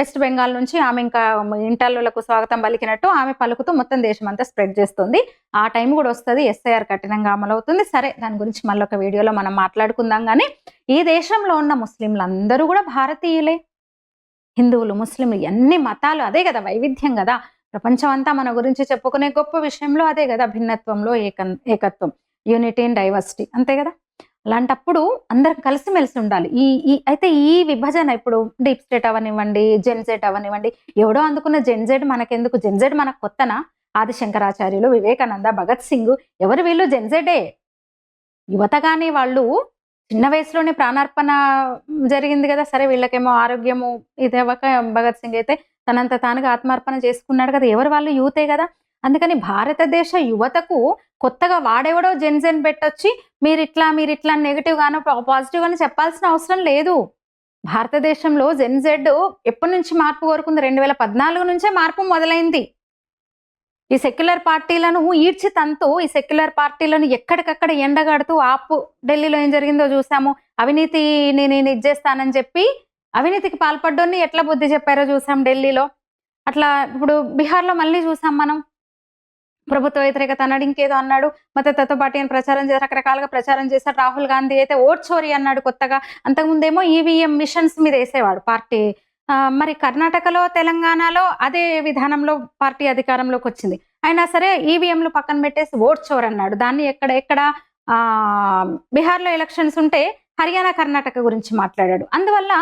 వెస్ట్ బెంగాల్ నుంచి ఆమె ఇంకా ఇంటర్లకు స్వాగతం పలికినట్టు ఆమె పలుకుతూ మొత్తం దేశం అంతా స్ప్రెడ్ చేస్తుంది. ఆ టైం కూడా వస్తుంది. ఎస్ఐఆర్ కఠినంగా అమలవుతుంది. సరే దాని గురించి మళ్ళీ ఒక వీడియోలో మనం మాట్లాడుకుందాం కానీ ఈ దేశంలో ఉన్న ముస్లింలు అందరూ కూడా భారతీయులే. హిందువులు ముస్లింలు ఎన్ని మతాలు అదే కదా వైవిధ్యం కదా. ప్రపంచం అంతా మన గురించి చెప్పుకునే గొప్ప విషయంలో అదే కదా భిన్నత్వంలో ఏక ఏకత్వం. యూనిటీ అండ్ డైవర్సిటీ అంతే కదా? అలాంటప్పుడు అందరం కలిసిమెలిసి ఉండాలి. ఈ ఈ అయితే ఈ విభజన ఇప్పుడు డీప్ స్టేట్ అవనివ్వండి జెన్జెట్ అవనివ్వండి ఎవడో అందుకున్న జెన్జెట్ మనకెందుకు? జెన్జెట్ మనకు కొత్తనా? ఆదిశంకరాచార్యులు వివేకానంద భగత్ సింగ్ ఎవరు వీళ్ళు జెన్జెడే కానీ వాళ్ళు చిన్న వయసులోనే ప్రాణార్పణ జరిగింది కదా? సరే వీళ్ళకేమో ఆరోగ్యము ఇది అవ్వక భగత్ సింగ్ అయితే తనంత తానుగా ఆత్మార్పణ చేసుకున్నాడు కదా? ఎవరు వాళ్ళు? యూతే కదా? అందుకని భారతదేశ యువతకు కొత్తగా వాడెవడో జెన్జెన్ పెట్టొచ్చి మీరు ఇట్లా మీరు ఇట్లా నెగిటివ్ గాను పాజిటివ్ గానో చెప్పాల్సిన అవసరం లేదు. భారతదేశంలో జెన్జెడ్ ఎప్పటి నుంచి మార్పు కోరుకుంది? రెండు వేల పద్నాలుగు నుంచే మార్పు మొదలైంది. ఈ సెక్యులర్ పార్టీలను ఈడ్చి తంతు ఈ సెక్యులర్ పార్టీలను ఎక్కడికక్కడ ఎండగడుతూ ఆపు ఢిల్లీలో ఏం జరిగిందో చూసాము. అవినీతిని నేను ఇచ్చేస్తానని చెప్పి అవినీతికి పాల్పడ్డోని ఎట్లా బుద్ధి చెప్పారో చూసాం ఢిల్లీలో. అట్లా ఇప్పుడు బీహార్లో మళ్ళీ చూసాం మనం. ప్రభుత్వ వ్యతిరేకత అన్నాడు ఇంకేదో అన్నాడు. మతతత్వ పార్టీ అని ప్రచారం చేసి రకరకాలుగా ప్రచారం చేశాడు. రాహుల్ గాంధీ అయితే ఓట్ చోరీ అన్నాడు కొత్తగా. అంతకుముందేమో ఈవీఎం మిషన్స్ మీద వేసేవాడు పార్టీ. మరి కర్ణాటకలో తెలంగాణలో అదే విధానంలో పార్టీ అధికారంలోకి వచ్చింది. అయినా సరే ఈవీఎంలు పక్కన పెట్టేసి ఓట్ చోర్ అన్నాడు. దాన్ని ఎక్కడ ఎక్కడ బీహార్లో ఎలక్షన్స్ ఉంటే హర్యానా కర్ణాటక గురించి మాట్లాడాడు. అందువల్ల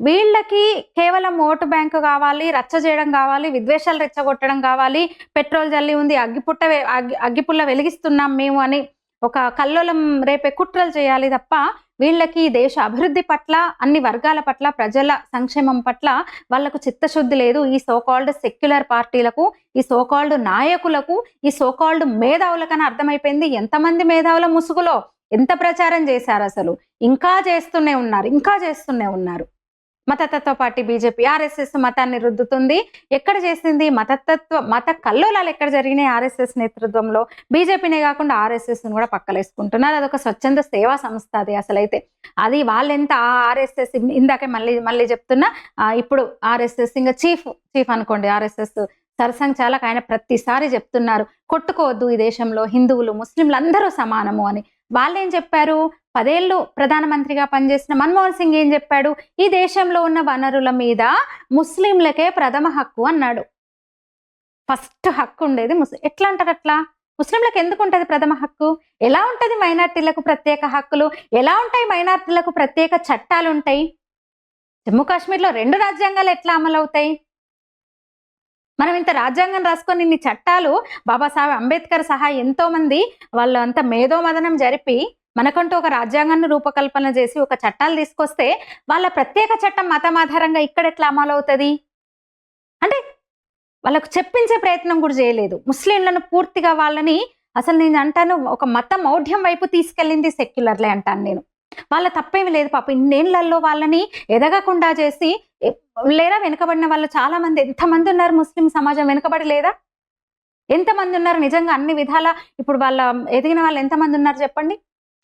వీళ్ళకి కేవలం ఓటు బ్యాంకు కావాలి రచ్చ చేయడం కావాలి విద్వేషాలు రెచ్చగొట్టడం కావాలి పెట్రోల్ జల్లి ఉంది అగ్గిపుట్ట అగ్గి అగ్గిపుల్ల వెలిగిస్తున్నాం మేము అని ఒక కల్లోలం రేపే కుట్రలు చేయాలి తప్ప వీళ్ళకి ఈ దేశ అభివృద్ధి పట్ల అన్ని వర్గాల పట్ల ప్రజల సంక్షేమం పట్ల వాళ్ళకు చిత్తశుద్ధి లేదు. ఈ సోకాల్డ్ సెక్యులర్ పార్టీలకు ఈ సోకాల్డ్ నాయకులకు ఈ సోకాల్డ్ మేధావులకని అర్థమైపోయింది. ఎంతమంది మేధావుల ముసుగులో ఎంత ప్రచారం చేశారు అసలు? ఇంకా చేస్తూనే ఉన్నారు ఇంకా చేస్తూనే ఉన్నారు. మతతత్వ పార్టీ బీజేపీ ఆర్ఎస్ఎస్ మతాన్ని రుద్దుతుంది. ఎక్కడ చేసింది? మతతత్వ మత కల్లోలాలు ఎక్కడ జరిగినాయి? ఆర్ఎస్ఎస్ నేతృత్వంలో బీజేపీనే కాకుండా ఆర్ఎస్ఎస్ కూడా పక్కలేసుకుంటున్నారు. అదొక స్వచ్ఛంద సేవా సంస్థ అది అసలైతే. అది వాళ్ళెంత ఆర్ఎస్ఎస్ ఇందాకే మళ్ళీ మళ్ళీ చెప్తున్నా ఆ, ఇప్పుడు ఆర్ఎస్ఎస్ ఇంకా చీఫ్ చీఫ్ అనుకోండి ఆర్ఎస్ఎస్ సరసంగ్ చాలక ఆయన ప్రతిసారి చెప్తున్నారు కొట్టుకోవద్దు ఈ దేశంలో హిందువులు ముస్లింలు అందరూ సమానము అని. వాళ్ళేం చెప్పారు? పదేళ్ళు ప్రధానమంత్రిగా పనిచేసిన మన్మోహన్ సింగ్ ఏం చెప్పాడు? ఈ దేశంలో ఉన్న వనరుల మీద ముస్లింలకే ప్రథమ హక్కు అన్నాడు. ఫస్ట్ హక్కు ఉండేది ముస్లిం ఎట్లా అంటారు అట్లా? ముస్లింలకు ఎందుకు ఉంటుంది ప్రథమ హక్కు? ఎలా ఉంటుంది మైనార్టీలకు ప్రత్యేక హక్కులు? ఎలా ఉంటాయి మైనార్టీలకు ప్రత్యేక చట్టాలు ఉంటాయి? జమ్మూ కాశ్మీర్లో రెండు రాజ్యాంగాలు ఎట్లా అమలు అవుతాయి మనం ఇంత రాజ్యాంగం రాసుకొని ఇన్ని చట్టాలు బాబాసాహెబ్ అంబేద్కర్ సహా ఎంతో మంది వాళ్ళు అంత మేధోమదనం జరిపి మనకంటూ ఒక రాజ్యాంగాన్ని రూపకల్పన చేసి ఒక చట్టాలు తీసుకొస్తే వాళ్ళ ప్రత్యేక చట్టం మతం ఆధారంగా ఇక్కడ ఎట్లా అమలు అవుతుంది అంటే వాళ్ళకు చెప్పించే ప్రయత్నం కూడా చేయలేదు. ముస్లింలను పూర్తిగా వాళ్ళని అసలు నేను అంటాను ఒక మత మౌఢ్యం వైపు తీసుకెళ్ళింది సెక్యులర్లే అంటాను నేను. వాళ్ళ తప్పేమి లేదు పాప. ఇన్నేళ్ళలో వాళ్ళని ఎదగకుండా చేసి లేదా లేరా వెనుకబడిన వాళ్ళు చాలా మంది ఎంతమంది ఉన్నారు ముస్లిం సమాజం? వెనుకబడి లేదా ఎంతమంది ఉన్నారు? నిజంగా అన్ని విధాల ఇప్పుడు వాళ్ళ ఎదిగిన వాళ్ళు ఎంతమంది ఉన్నారు చెప్పండి?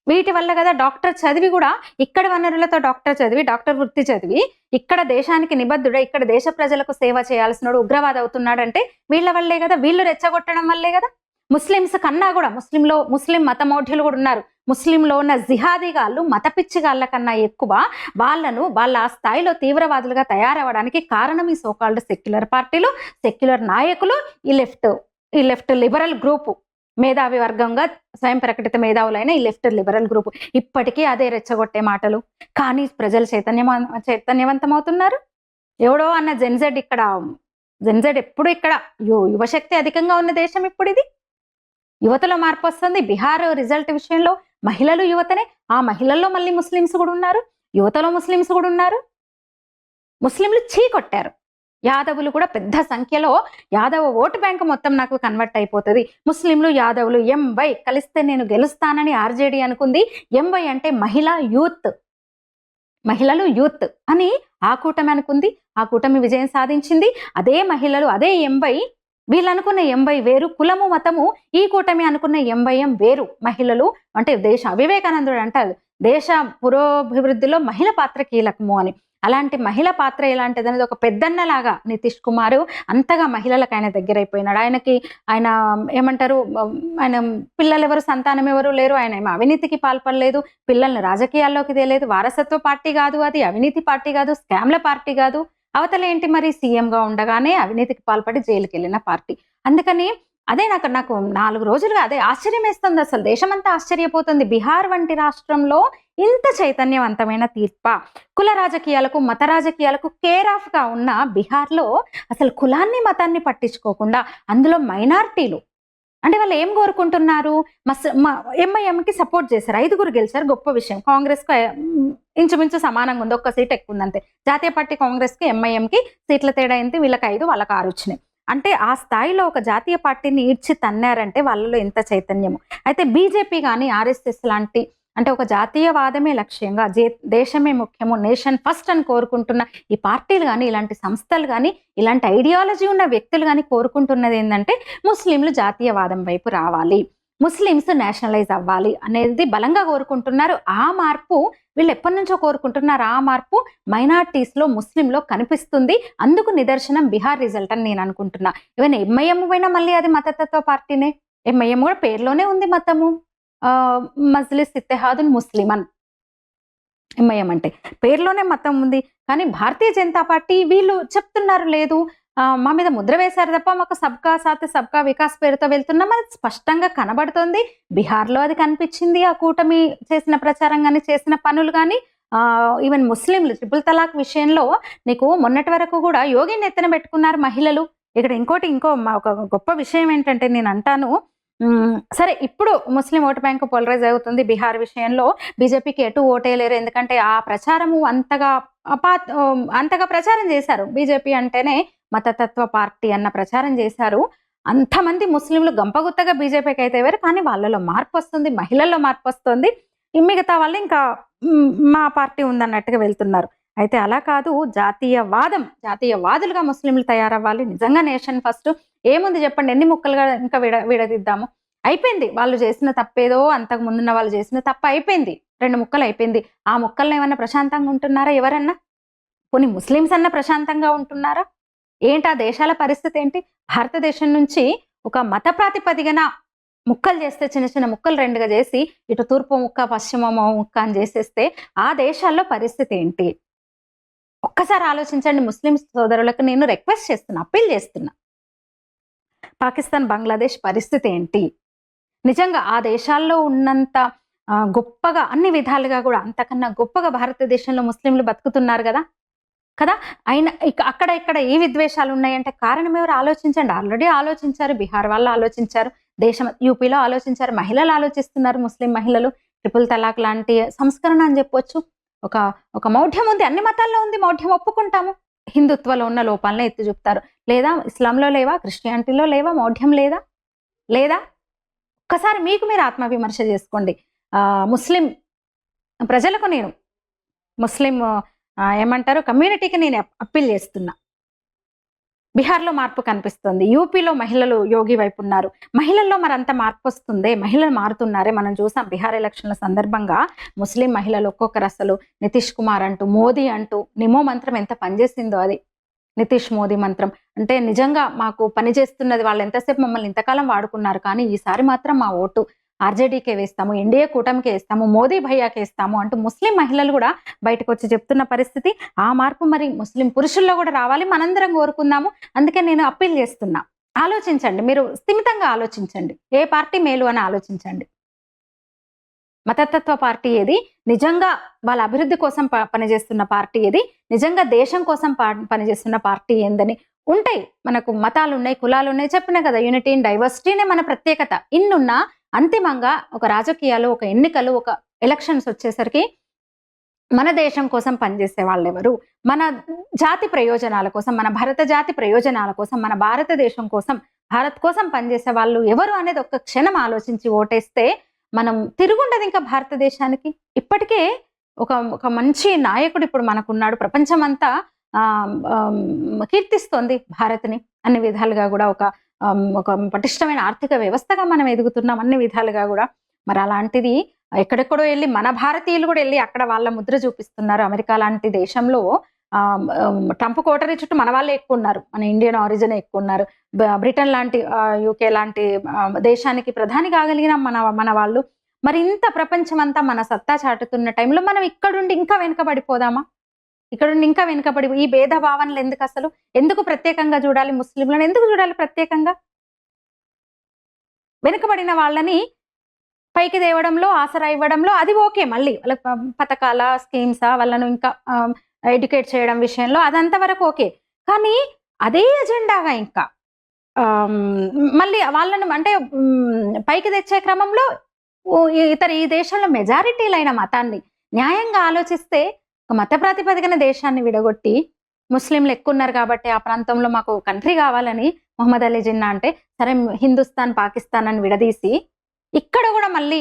వీటి వల్ల కదా డాక్టర్ చదివి కూడా ఇక్కడ వనరులతో డాక్టర్ చదివి డాక్టర్ వృత్తి చదివి ఇక్కడ దేశానికి నిబద్ధుడ ఇక్కడ దేశ ప్రజలకు సేవ చేయాల్సినోడు ఉగ్రవాద అవుతున్నాడంటే వీళ్ళ వల్లే కదా? వీళ్ళు రెచ్చగొట్టడం వల్లే కదా? ముస్లిమ్స్ కన్నా కూడా ముస్లింలో ముస్లిం మతమౌఢ్యులు కూడా ఉన్నారు. ముస్లింలో ఉన్న జిహాదీగాళ్ళు మత పిచ్చిగాళ్ళ కన్నా ఎక్కువ వాళ్ళను వాళ్ళ ఆ స్థాయిలో తీవ్రవాదులుగా తయారవడానికి కారణం ఈ సోకాల్డ్ సెక్యులర్ పార్టీలు సెక్యులర్ నాయకులు ఈ లెఫ్ట్ ఈ లెఫ్ట్ లిబరల్ గ్రూపు. మేధావి వర్గంగా స్వయం ప్రకటిత మేధావులైన ఈ లెఫ్ట్ లిబరల్ గ్రూప్. ఇప్పటికీ అదే రెచ్చగొట్టే మాటలు. కానీ ప్రజలు చైతన్యం చైతన్యవంతమవుతున్నారు? ఎవడో అన్న జెన్జెడ్ ఇక్కడ జెన్జెడ్ ఎప్పుడు ఇక్కడ యువశక్తి అధికంగా ఉన్న దేశం ఇప్పుడు ఇది యువతలో మార్పు వస్తుంది. బీహార్ రిజల్ట్ విషయంలో మహిళలు యువతనే ఆ మహిళల్లో మళ్ళీ ముస్లిమ్స్ కూడా ఉన్నారు. యువతలో ముస్లిమ్స్ కూడా ఉన్నారు. ముస్లింలు చీ కొట్టారు యాదవులు కూడా పెద్ద సంఖ్యలో యాదవ ఓటు బ్యాంక్ మొత్తం నాకు కన్వర్ట్ అయిపోతుంది. ముస్లింలు యాదవులు ఎంవై కలిస్తే నేను గెలుస్తానని ఆర్జేడీ అనుకుంది. ఎంవై అంటే మహిళా యూత్. మహిళలు యూత్ అని ఆ కూటమి అనుకుంది. ఆ కూటమి విజయం సాధించింది. అదే మహిళలు అదే ఎంవై వీళ్ళు అనుకున్న ఎంబై వేరు కులము మతము ఈ కూటమి అనుకున్న ఎంబైఎం వేరు. మహిళలు అంటే దేశ వివేకానందుడు అంటారు. దేశ పురోభివృద్ధిలో మహిళ పాత్ర కీలకము అని. అలాంటి మహిళ పాత్ర ఎలాంటిది అనేది ఒక పెద్దన్నలాగా నితీష్ కుమార్ అంతగా మహిళలకు ఆయన దగ్గర అయిపోయినాడు ఆయనకి ఆయన ఏమంటారు ఆయన పిల్లలు ఎవరు సంతానం ఎవరు లేరు. ఆయన ఏమో అవినీతికి పాల్పడలేదు. పిల్లల్ని రాజకీయాల్లోకి తేలేదు. వారసత్వ పార్టీ కాదు అది. అవినీతి పార్టీ కాదు. స్కామ్ల పార్టీ కాదు. అవతల ఏంటి మరి సీఎంగా ఉండగానే అవినీతికి పాల్పడి జైలుకి వెళ్ళిన పార్టీ. అందుకని అదే నాకు నాకు నాలుగు రోజులుగా అదే ఆశ్చర్యం వేస్తుంది అసలు. దేశమంతా ఆశ్చర్యపోతుంది. బీహార్ వంటి రాష్ట్రంలో ఇంత చైతన్యవంతమైన తీర్ప? కుల రాజకీయాలకు మత రాజకీయాలకు కేర్ ఆఫ్గా ఉన్న బీహార్లో అసలు కులాన్ని మతాన్ని పట్టించుకోకుండా అందులో మైనార్టీలు. అంటే వాళ్ళు ఏం కోరుకుంటున్నారు? మస్ ఎంఐఎంకి సపోర్ట్ చేశారు. ఐదుగురు గెలిచారు. గొప్ప విషయం. కాంగ్రెస్కు ఇంచుమించు సమానంగా ఉంది. ఒక్క సీట్ ఎక్కువ ఉంది అంతే జాతీయ పార్టీ కాంగ్రెస్కి ఎంఐఎంకి సీట్ల తేడా ఏంటి? వీళ్ళకి ఐదు వాళ్ళకి ఆరు వచ్చినాయి. అంటే ఆ స్థాయిలో ఒక జాతీయ పార్టీని ఈడ్చి తన్నారంటే వాళ్ళలో ఎంత చైతన్యము. అయితే బీజేపీ కానీ ఆర్ఎస్ఎస్ లాంటి అంటే ఒక జాతీయవాదమే లక్ష్యంగా జే దేశమే ముఖ్యము నేషన్ ఫస్ట్ అని కోరుకుంటున్న ఈ పార్టీలు కానీ ఇలాంటి సంస్థలు కానీ ఇలాంటి ఐడియాలజీ ఉన్న వ్యక్తులు కానీ కోరుకుంటున్నది ఏంటంటే ముస్లింలు జాతీయవాదం వైపు రావాలి. ముస్లిమ్స్ నేషనలైజ్ అవ్వాలి అనేది బలంగా కోరుకుంటున్నారు. ఆ మార్పు వీళ్ళు ఎప్పటి నుంచో కోరుకుంటున్నారు. ఆ మార్పు మైనార్టీస్లో ముస్లింలో కనిపిస్తుంది. అందుకు నిదర్శనం బీహార్ రిజల్ట్ అని నేను అనుకుంటున్నా. ఈవెన్ ఎంఐఎం పోయినా మళ్ళీ అది మతతత్వ పార్టీనే. ఎంఐఎం కూడా పేరులోనే ఉంది మతము. మజ్లిస్ ఇత్తెహాదున్ ముస్లిమన్ ఎంఐఎం అంటే పేరులోనే మతం ఉంది. కానీ భారతీయ జనతా పార్టీ వీళ్ళు చెప్తున్నారు లేదు. మా మీద ముద్ర వేశారు తప్ప మాకు సబ్కా సాత్ సబ్కా వికాస్ పేరుతో వెళ్తున్నాం. అది స్పష్టంగా కనబడుతుంది. బీహార్లో అది కనిపించింది. ఆ కూటమి చేసిన ప్రచారం కానీ చేసిన పనులు కానీ ఈవెన్ ముస్లింలు ట్రిపుల్ తలాక్ విషయంలో నీకు మొన్నటి వరకు కూడా యోగిని ఎత్తున పెట్టుకున్నారు మహిళలు. ఇక్కడ ఇంకోటి ఇంకో మా- ఒక గొప్ప విషయం ఏంటంటే నేను అంటాను. సరే ఇప్పుడు ముస్లిం ఓటు బ్యాంకు పోలరైజ్ అవుతుంది బీహార్ విషయంలో. బీజేపీకి ఎటు ఓటేయలేరు. ఎందుకంటే ఆ ప్రచారము అంతగా అంతగా ప్రచారం చేశారు బీజేపీ అంటేనే మతతత్వ పార్టీ అన్న ప్రచారం చేశారు. అంతమంది ముస్లింలు గంపగుత్తగా బీజేపీకి అయితే వేరు కానీ వాళ్ళలో మార్పు వస్తుంది మహిళల్లో మార్పు వస్తుంది. మిగతా వాళ్ళు ఇంకా మా పార్టీ ఉందన్నట్టుగా వెళ్తున్నారు. అయితే అలా కాదు జాతీయవాదం జాతీయవాదులుగా ముస్లింలు తయారవ్వాలి. నిజంగా నేషన్ ఫస్ట్. ఏముంది చెప్పండి ఎన్ని ముక్కలుగా ఇంకా విడ విడదిద్దాము? అయిపోయింది. వాళ్ళు చేసిన తప్పేదో అంతకు ముందున్న వాళ్ళు చేసిన తప్ప అయిపోయింది. రెండు ముక్కలు అయిపోయింది. ఆ ముక్కలను ఏమన్నా ప్రశాంతంగా ఉంటున్నారా ఎవరన్నా? కొన్ని ముస్లిమ్స్ అన్న ప్రశాంతంగా ఉంటున్నారా? ఏంటి ఆ దేశాల పరిస్థితి ఏంటి? భారతదేశం నుంచి ఒక మత ప్రాతిపదికన ముక్కలు చేస్తే చిన్న చిన్న ముక్కలు రెండుగా చేసి ఇటు తూర్పు ముక్క పశ్చిమ ముక్క అని చేసేస్తే ఆ దేశాల్లో పరిస్థితి ఏంటి? ఒక్కసారి ఆలోచించండి. ముస్లిం సోదరులకు నేను రిక్వెస్ట్ చేస్తున్నా అప్పీల్ చేస్తున్నా. పాకిస్తాన్ బంగ్లాదేశ్ పరిస్థితి ఏంటి? నిజంగా ఆ దేశాల్లో ఉన్నంత గొప్పగా అన్ని విధాలుగా కూడా అంతకన్నా గొప్పగా భారతదేశంలో ముస్లింలు బతుకుతున్నారు కదా? కదా? అయినా ఇక అక్కడ ఇక్కడ ఏ విద్వేషాలు ఉన్నాయంటే కారణం ఎవరు ఆలోచించండి. ఆల్రెడీ ఆలోచించారు. బీహార్ వాళ్ళు ఆలోచించారు. దేశం యూపీలో ఆలోచించారు. మహిళలు ఆలోచిస్తున్నారు. ముస్లిం మహిళలు ట్రిపుల్ తలాక్ లాంటి సంస్కరణ అని చెప్పొచ్చు. ఒక ఒక మౌఢ్యం ఉంది. అన్ని మతాల్లో ఉంది. మౌఢ్యం ఒప్పుకుంటాము. హిందుత్వలో ఉన్న లోపాలను ఎత్తి చూపుతారు. లేదా ఇస్లాంలో లేవా? క్రిస్టియానిటీలో లేవా? మౌఢ్యం లేదా? లేదా? ఒక్కసారి మీకు మీరు ఆత్మవిమర్శ చేసుకోండి. ముస్లిం ప్రజలకు నేను ముస్లిం ఏమంటారు? కమ్యూనిటీకి నేను అప్పీల్ చేస్తున్నా. బీహార్లో మార్పు కనిపిస్తుంది. యూపీలో మహిళలు యోగి వైపు ఉన్నారు. మహిళల్లో మరి అంత మార్పు వస్తుందే? మహిళలు మారుతున్నారే? మనం చూసాం బీహార్ ఎలక్షన్ల సందర్భంగా ముస్లిం మహిళలు ఒక్కొక్కరు అసలు నితీష్ కుమార్ అంటూ మోదీ అంటూ నిమో మంత్రం ఎంత పనిచేసిందో అది. నితీష్ మోదీ మంత్రం. అంటే నిజంగా మాకు పనిచేస్తున్నది వాళ్ళు ఎంతసేపు మమ్మల్ని ఇంతకాలం వాడుకున్నారు కానీ ఈసారి మాత్రం మా ఓటు ఆర్జేడీకే వేస్తాము ఎన్డీఏ కూటమికి వేస్తాము మోదీ భయ్యాకి వేస్తాము అంటూ ముస్లిం మహిళలు కూడా బయటకు వచ్చి చెప్తున్న పరిస్థితి. ఆ మార్పు మరి ముస్లిం పురుషుల్లో కూడా రావాలి మనందరం కోరుకుందాము. అందుకే నేను అప్పీల్ చేస్తున్నా. ఆలోచించండి మీరు స్థిమితంగా ఆలోచించండి. ఏ పార్టీ మేలు అని ఆలోచించండి. మతతత్వ పార్టీ ఏది? నిజంగా వాళ్ళ అభివృద్ధి కోసం ప- పనిచేస్తున్న పార్టీ ఏది? నిజంగా దేశం కోసం పా- పనిచేస్తున్న పార్టీ ఏందని ఉంటాయి. మనకు మతాలు ఉన్నాయి కులాలు ఉన్నాయి చెప్పిన కదా యూనిటీ ఇన్ డైవర్సిటీనే మన ప్రత్యేకత. ఇన్నున్నా అంతిమంగా ఒక రాజకీయాలు ఒక ఎన్నికలు ఒక ఎలక్షన్స్ వచ్చేసరికి మన దేశం కోసం పనిచేసే వాళ్ళు ఎవరు మన జాతి ప్రయోజనాల కోసం మన భారత జాతి ప్రయోజనాల కోసం మన భారతదేశం కోసం భారత్ కోసం పనిచేసే వాళ్ళు ఎవరు అనేది ఒక్క క్షణం ఆలోచించి ఓటేస్తే మనం తిరుగుండదు ఇంకా భారతదేశానికి. ఇప్పటికే ఒక ఒక మంచి నాయకుడు ఇప్పుడు మనకున్నాడు. ప్రపంచమంతా ఆ, కీర్తిస్తోంది భారత్ని అన్ని విధాలుగా కూడా ఒక ఒక పటిష్టమైన ఆర్థిక వ్యవస్థగా మనం ఎదుగుతున్నాం అన్ని విధాలుగా కూడా. మరి అలాంటిది ఎక్కడెక్కడో వెళ్ళి మన భారతీయులు కూడా వెళ్ళి అక్కడ వాళ్ళ ముద్ర చూపిస్తున్నారు. అమెరికా లాంటి దేశంలో ట్రంప్ కోటరీ చుట్టూ మన వాళ్ళే ఎక్కువ ఉన్నారు. మన ఇండియన్ ఆరిజిన్ ఎక్కువ ఉన్నారు. బ- బ్రిటన్ లాంటి యూకే లాంటి దేశానికి ప్రధాని కాగలిగిన మన మన వాళ్ళు. మరి ఇంత ప్రపంచం అంతా మన సత్తా చాటుతున్న టైంలో మనం ఇక్కడుండి ఇంకా వెనుకబడిపోదామా? ఇక్కడ ఇంకా వెనుకబడి ఈ భేద భావనలు ఎందుకు అసలు? ఎందుకు ప్రత్యేకంగా చూడాలి ముస్లింలను? ఎందుకు చూడాలి ప్రత్యేకంగా? వెనుకబడిన వాళ్ళని పైకి తేవడంలో ఆసరా ఇవ్వడంలో అది ఓకే మళ్ళీ. వాళ్ళ పథకాల స్కీమ్స్ వాళ్ళను ఇంకా ఎడ్యుకేట్ చేయడం విషయంలో అదంతా వరకు ఓకే. కానీ అదే ఎజెండాగా ఇంకా మళ్ళీ వాళ్ళను అంటే పైకి తెచ్చే క్రమంలో ఇతర ఈ దేశంలో మెజారిటీలైన మతాన్ని న్యాయంగా ఆలోచిస్తే ఒక మత ప్రాతిపదికన దేశాన్ని విడగొట్టి ముస్లింలు ఎక్కువ ఉన్నారు కాబట్టి ఆ ప్రాంతంలో మాకు కంట్రీ కావాలని మొహమ్మద్ అలీ జిన్నా అంటే సరే హిందుస్థాన్ పాకిస్తాన్ అని విడదీసి ఇక్కడ కూడా మళ్ళీ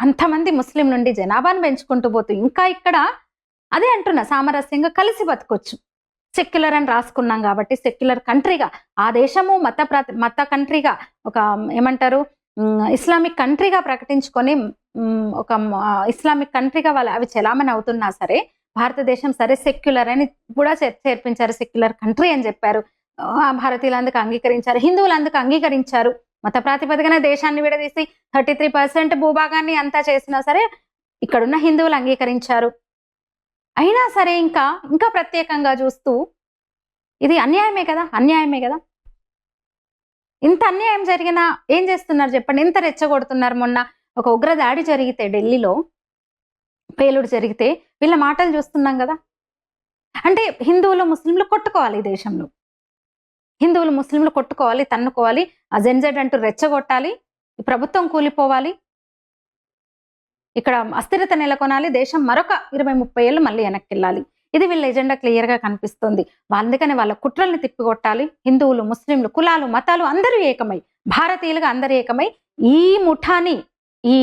అంతమంది ముస్లిం నుండి జనాభాను పెంచుకుంటూ పోతూ ఇంకా ఇక్కడ అదే అంటున్నా సామరస్యంగా కలిసి బతకొచ్చు. సెక్యులర్ అని రాసుకున్నాం కాబట్టి సెక్యులర్ కంట్రీగా ఆ దేశము మత ప్రాతి మత కంట్రీగా ఒక ఏమంటారు ఇస్లామిక్ కంట్రీగా ప్రకటించుకొని ఒక ఇస్లామిక్ కంట్రీగా వాళ్ళు అవి చెలామణి అవుతున్నా సరే భారతదేశం సరే సెక్యులర్ అని కూడా చేర్- చేర్పించారు. సెక్యులర్ కంట్రీ అని చెప్పారు. ఆ, భారతీయులు అందుకు అంగీకరించారు. హిందువులు అందుకు అంగీకరించారు. మత ప్రాతిపదికన దేశాన్ని విడదీసి థర్టీ త్రీ పర్సెంట్ భూభాగాన్ని అంతా చేసినా సరే ఇక్కడున్న హిందువులు అంగీకరించారు. అయినా సరే ఇంకా ఇంకా ప్రత్యేకంగా చూస్తూ ఇది అన్యాయమే కదా? అన్యాయమే కదా? ఇంత అన్యాయం జరిగినా ఏం చేస్తున్నారు చెప్పండి? ఎంత రెచ్చగొడుతున్నారు మొన్న ఒక ఉగ్ర దాడి జరిగితే ఢిల్లీలో పేలుడు జరిగితే వీళ్ళ మాటలు చూస్తున్నాం కదా. అంటే హిందువులు ముస్లింలు కొట్టుకోవాలి ఈ దేశంలో. హిందువులు ముస్లింలు కొట్టుకోవాలి తన్నుకోవాలి ఆ జెన్జెడ్ అంటూ రెచ్చగొట్టాలి ప్రభుత్వం కూలిపోవాలి. ఇక్కడ అస్థిరత నెలకొనాలి దేశం మరొక ఇరవై ముప్పై ఏళ్ళు మళ్ళీ వెనక్కి వెళ్ళాలి ఇది వీళ్ళ ఎజెండా క్లియర్గా కనిపిస్తుంది. అందుకని వాళ్ళ కుట్రల్ని తిప్పికొట్టాలి. హిందువులు ముస్లింలు కులాలు మతాలు అందరూ ఏకమై భారతీయులుగా అందరూ ఏకమై ఈ ముఠాని ఈ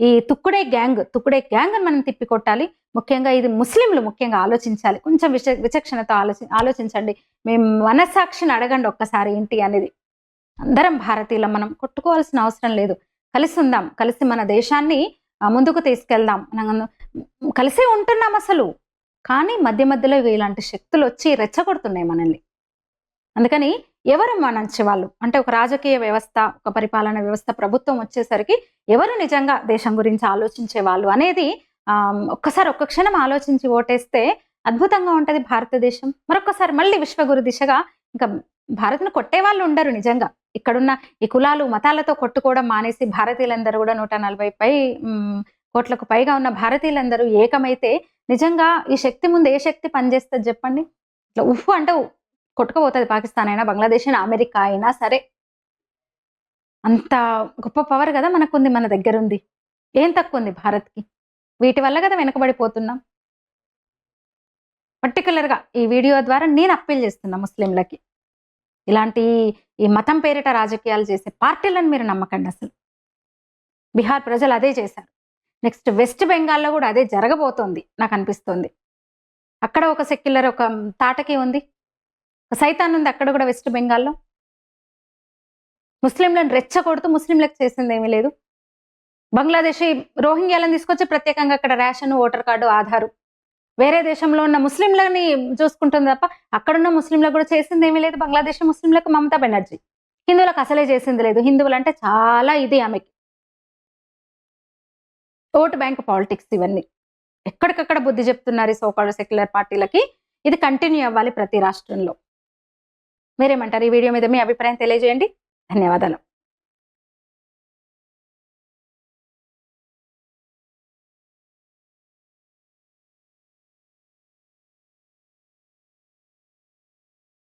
ఈ తుక్కుడే గ్యాంగ్ తుక్కుడే గ్యాంగ్ అని మనం తిప్పికొట్టాలి. ముఖ్యంగా ఇది ముస్లింలు ముఖ్యంగా ఆలోచించాలి. కొంచెం విచ విచక్షణతో ఆలోచి ఆలోచించండి. మేము మనస్సాక్షిని అడగండి ఒక్కసారి ఏంటి అనేది. అందరం భారతీయులం మనం కొట్టుకోవాల్సిన అవసరం లేదు. కలిసి ఉందాం కలిసి మన దేశాన్ని ఆ, ముందుకు తీసుకెళ్దాం. మనం కలిసే ఉంటున్నాం అసలు. కానీ మధ్య మధ్యలో ఇలాంటి శక్తులు వచ్చి రెచ్చగొడుతున్నాయి మనల్ని. అందుకని ఎవరు మనంచి వాళ్ళు అంటే ఒక రాజకీయ వ్యవస్థ ఒక పరిపాలన వ్యవస్థ ప్రభుత్వం వచ్చేసరికి ఎవరు నిజంగా దేశం గురించి ఆలోచించే వాళ్ళు అనేది ఒక్కసారి ఒక్క క్షణం ఆలోచించి ఓటేస్తే అద్భుతంగా ఉంటుంది భారతదేశం. మరొకసారి మళ్ళీ విశ్వగురు దిశగా ఇంకా భారత్ను కొట్టే వాళ్ళు ఉండరు నిజంగా. ఇక్కడున్న ఈ కులాలు మతాలతో కొట్టుకోవడం మానేసి భారతీయులందరూ కూడా నూట నలభై పై కోట్లకు పైగా ఉన్న భారతీయులందరూ ఏకమైతే నిజంగా ఈ శక్తి ముందు ఏ శక్తి పనిచేస్తుంది చెప్పండి? ఇట్లా ఉఫ్ అంటే కొట్టుకుపోతుంది పాకిస్తాన్ అయినా బంగ్లాదేశ్ అయినా అమెరికా అయినా సరే. అంత గొప్ప పవర్ కదా మనకుంది మన దగ్గర ఉంది ఏం తక్కువ ఉంది భారత్కి? వీటి వల్ల కదా వెనకబడిపోతున్నాం. పర్టికులర్గా ఈ వీడియో ద్వారా నేను అప్పీల్ చేస్తున్నా ముస్లింలకి. ఇలాంటి ఈ మతం పేరిట రాజకీయాలు చేసే పార్టీలను మీరు నమ్మకండి అసలు. బీహార్ ప్రజలు అదే చేశారు. నెక్స్ట్ వెస్ట్ బెంగాల్లో కూడా అదే జరగబోతోంది నాకు అనిపిస్తోంది. అక్కడ ఒక సెక్యులర్ ఒక తాటకి ఉంది. సైతాన్ ఉంది అక్కడ కూడా వెస్ట్ బెంగాల్లో. ముస్లింలను రెచ్చగొడుతూ ముస్లింలకు చేసింది ఏమీ లేదు. బంగ్లాదేశీ రోహింగ్యాలను తీసుకొచ్చి ప్రత్యేకంగా అక్కడ రేషన్ ఓటర్ కార్డు ఆధారు. వేరే దేశంలో ఉన్న ముస్లింలని చూసుకుంటుంది తప్ప అక్కడున్న ముస్లింలకు కూడా చేసింది ఏమీ లేదు. బంగ్లాదేశ్ ముస్లింలకు మమతా బెనర్జీ. హిందువులకు అసలే చేసింది లేదు. హిందువులు అంటే చాలా ఇది ఆమెకి. ఓటు బ్యాంక్ పాలిటిక్స్ ఇవన్నీ. ఎక్కడికక్కడ బుద్ధి చెప్తున్నారు ఈ సోకాడు సెక్యులర్ పార్టీలకి ఇది కంటిన్యూ అవ్వాలి ప్రతి రాష్ట్రంలో. మీరేమంటారు? ఈ వీడియో మీద మీ అభిప్రాయం తెలియజేయండి. ధన్యవాదాలు.